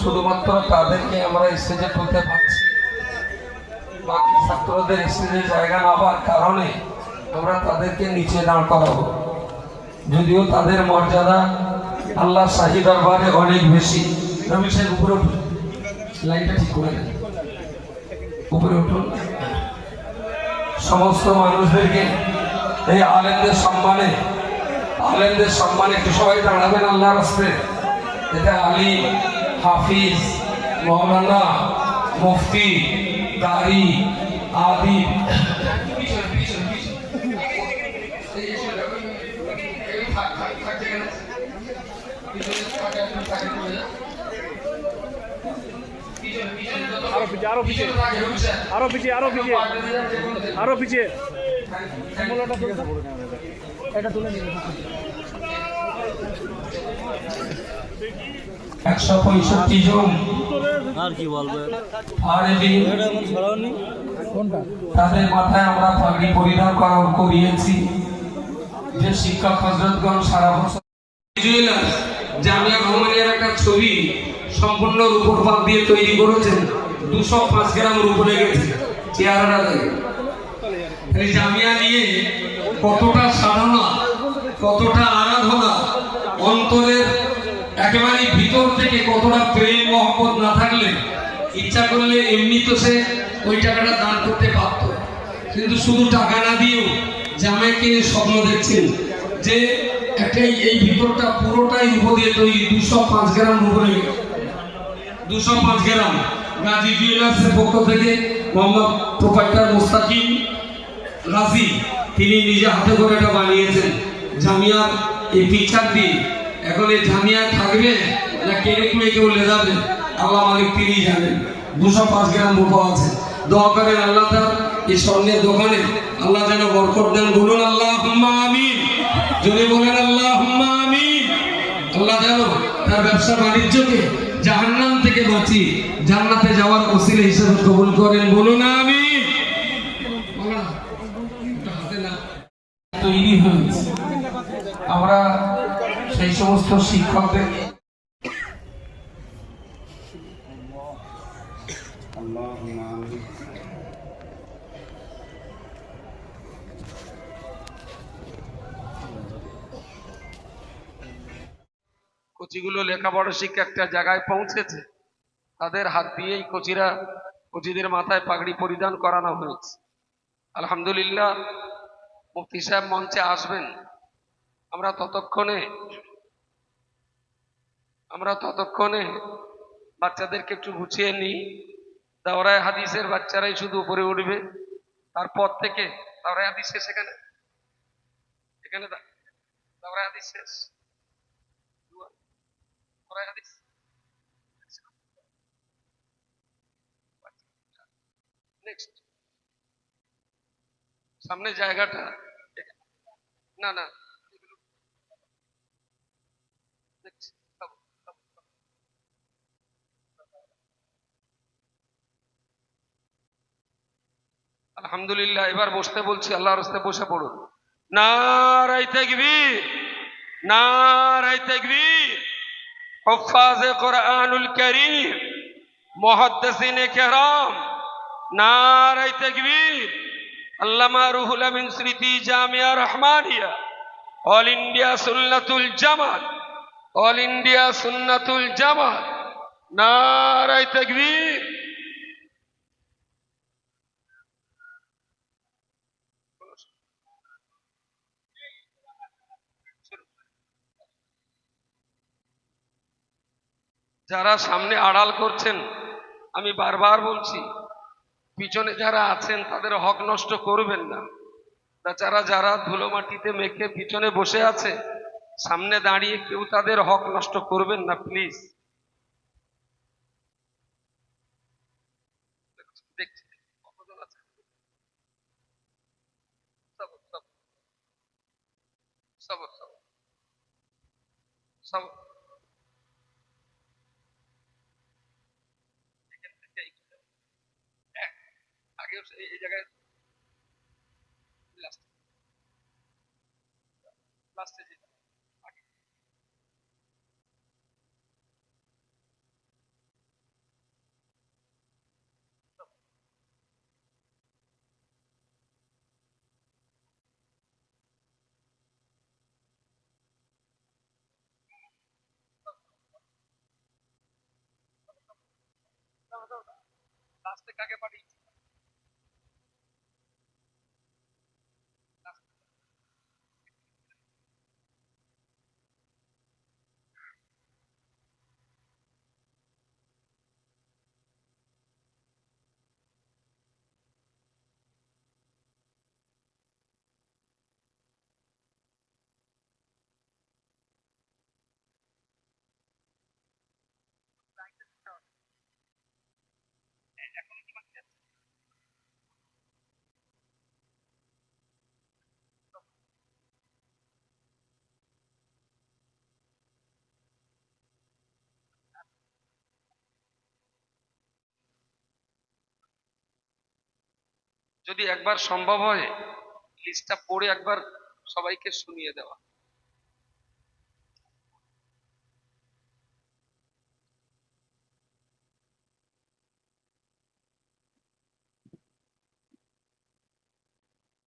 শুধুমাত্র তাদেরকে আমরা স্টেজে তুলতে পারছি। বাকি ছাত্রদের স্টেজে জায়গা না হওয়ার কারণে আমরা তাদেরকে নিচে দাঁড় করাবো। যদিও তাদের মর্যাদা আল্লাহ শাহী দরবারে অনেক বেশি। সাহেব, উপরে উঠুন। লাইনটা ঠিক করে উপরে উঠুন। সমস্ত মানুষদেরকে এই আলেমদের সম্মানে আলেমদের সম্মানে একটু সবাই দাঁড়াবেন আল্লাহ রাস্তে এটা আলী হাফিজ মৌলানা মুফতি দারি আদি আরও পিছিয়ে, আরও পিছিয়ে। আরও পিছিয়ে আরও পিছিয়ে পাল্টে দিলেন, যে একশো পঁয়ষট্টি জন আর কি বলবে? আরবি এটা তাদের মাথায় আমরা পাগড়ি পরিধান করা করিয়েছি যে শিক্ষক হজরতগণ সারা বছর জুয়েলার্স জামিয়া ভ্রমণের একটা ছবি সম্পূর্ণ রূপর পাত দিয়ে তৈরি করেছেন। দুশো পাঁচ গ্রাম রূপ লেগেছে চেহারাটা দেখে। এই জামিয়া নিয়ে কতটা সাধনা কতটা আরাধনা অন্তরের একেবারে ভিতর থেকে কতটা প্রেম, মহব্বত না থাকলে ইচ্ছা করলে এমনি তো সে ওই টাকাটা দান করতে পারত। কিন্তু শুধু টাকা না দিয়েও জামাই কিনে স্বপ্ন দেখছেন যে একটা এই- ভিতরটা পুরোটাই রূপ দিয়ে তৈরি, দুশো পাঁচ গ্রাম রূপ লেগে দুশো পাঁচ গ্রাম। গাজী জুয়েলার্সের পক্ষ থেকে মোহাম্মদ প্রোপাইটার মোস্তাকিম রাজি, তিনি নিজে হাতে করে এটা বানিয়েছেন। জামিয়ার এই পিকচার দিয়ে এখন এই জামিয়া থাকবে না কেড়ে কুড়ে কেউ লে যাবে? আল্লাহ মালিক তিনি জানেন। দুশো পাঁচ গ্রাম রূপা আছে। দোয়া করেন আল্লাহ তার এই স্বর্ণের দোকানে আল্লাহ যেন বরকত দেন। বলুন আল্লাহ হুম্মা আমিন। যদি বলেন আল্লাহ হুম্মা আমিন। আল্লাহ যেন তার ব্যবসা বাণিজ্যকে জাহান্নাম থেকে বাঁচি জান্নাতে যাওয়ার ওসিলা হিসেবে কবুল করেন। বলুন আমি তৈরি হয়েছে। আমরা সেই সমস্ত শিক্ষকদের কচিগুলো লেখাপড়া শিক্ষা একটা জায়গায় পৌঁছেছে, তাদের হাত দিয়েই কচিরা কচিদের মাথায় পাগড়ি পরিধান করানো হয়েছে। আলহামদুলিল্লাহ, মুফতি সাহেব মঞ্চে আসবেন। আমরা ততক্ষণে আমরা ততক্ষণে বাচ্চাদেরকে একটু গুছিয়ে নিই। দাওরায় হাদিসের বাচ্চারাই শুধু উপরে উঠবে। তারপর থেকে দাওরায় হাদিস শেষ এখানে? এখানে দাওরায় হাদিস শেষ? নেক্সট সামনে জায়গাটা না না। Next. আলহামদুলিল্লাহ, এবার বসতে বলছি আল্লাহ রাস্তে বসে পড়ুন। হফাজে কোরআনুল কেরাম আল্লামা রুহুল আমিন স্মৃতি Jamia Rahmania. All India Sunnatul Jamaat, all India Sunnatul Jamaat. নারাই যারা সামনে আড়াল করছেন, আমি বারবার বলছি, পিছনে যারা আছেন, তাদের হক নষ্ট করবেন না। তাছাড়া যারা ধুলো মাটিতে মেখে পিছনে বসে আছে, সামনে দাঁড়িয়ে কেউ তাদের হক নষ্ট করবেন না, please. ellos, ella las, las রাস্তা কাকে পাঠিয়েছি যদি একবার সম্ভব হয় লিস্টটা পড়ে একবার সবাইকে শুনিয়ে দেওয়া।